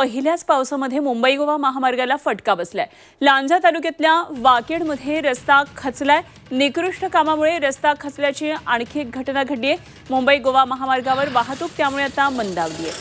पहिल्याच पावसामध्ये मुंबई गोवा महामार्गाला फटका बसलाय. लांजा तालुक्यातल्या वाकेडमध्ये रस्ता खचलाय. निकृष्ट कामामुळे रस्ता खचल्याची आणखी एक घटना घडली आहे. मुंबई गोवा महामार्गावर वाहतूक त्यामुळे आता मंदावली आहे.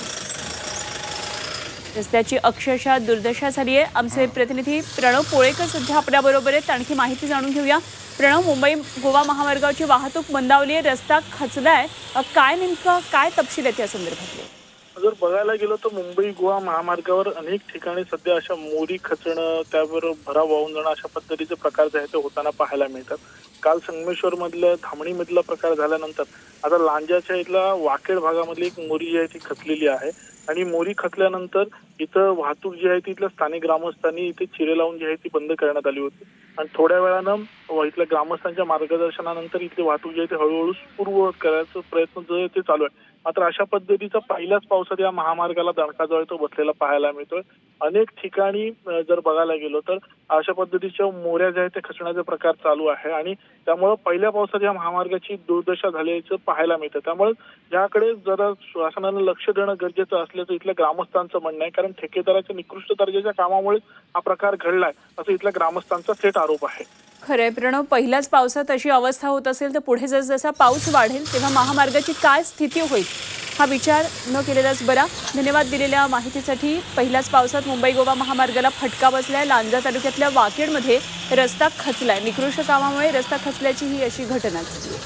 रस्त्याची अक्षरशः दुर्दशा झाली आहे. आमचे प्रतिनिधी प्रणव पोळेकर सध्या आपल्याबरोबर आहेत. आणखी माहिती जाणून घेऊया. प्रणव मुंबई गोवा महामार्गावरची वाहतूक मंदावली आहे. रस्ता खचलाय. काय नेमकं काय तपशील आहेत या संदर्भातले? जर बघायला गेलो तर मुंबई गोवा महामार्गावर अनेक ठिकाणी सध्या अशा मोरी खचणं त्यावर भराव वाहून जाणं अशा पद्धतीचे प्रकार जे आहेत ते होताना पाहायला मिळतात. काल संगमेश्वर मधलं धामणी मधला प्रकार झाल्यानंतर आता लांजाच्या इथला वाकेड भागामधली एक मोरी जी आहे ती खचलेली आहे. आणि मोरी खचल्यानंतर इथं वाहतूक जी आहे ती इथल्या स्थानिक ग्रामस्थांनी इथे चिरे लावून जी आहे ती बंद करण्यात आली होती. आणि थोड्या वेळानं इथल्या ग्रामस्थांच्या मार्गदर्शनानंतर इथली वाहतूक जी आहे ती हळूहळू पूर्ववत करायचा प्रयत्न जो आहे ते चालू आहे. मात्र अशा पद्धतीचा पहिल्याच पावसात या महामार्गाला दणका तो बसलेला पाहायला मिळतोय. अनेक ठिकाणी जर बघायला गेलो तर अशा पद्धतीच्या मोऱ्या ज्या आहेत ते खचण्याचे प्रकार चालू आहे आणि त्यामुळं पहिल्या पावसात या महामार्गाची दुर्दशा झाल्याचं पाहायला मिळतं. त्यामुळे याकडे जरा शासनानं लक्ष देणं गरजेचं असल्याचं इथल्या ग्रामस्थांचं म्हणणं आहे. कारण ठेकेदाराच्या निकृष्ट दर्जाच्या कामामुळे हा प्रकार घडलाय असं इथल्या ग्रामस्थांचा थेट आरोप आहे. खरंय. प्रणव पहिल्याच पावसात अशी अवस्था होत असेल तर पुढे जसजसा पाऊस वाढेल तेव्हा महामार्गाची काय स्थिती होईल? हा विचार न केलेलाच बरा. धन्यवाद दिलेल्या माहितीसाठी. पहिल्याच पावसात मुंबई गोवा महामार्गाला फटका बसलाय. लांजा तालुक्यातल्या वाकेडमध्ये रस्ता खचलाय. निकृष्ट कामामुळे रस्ता खचल्याची ही अशी घटना घडली.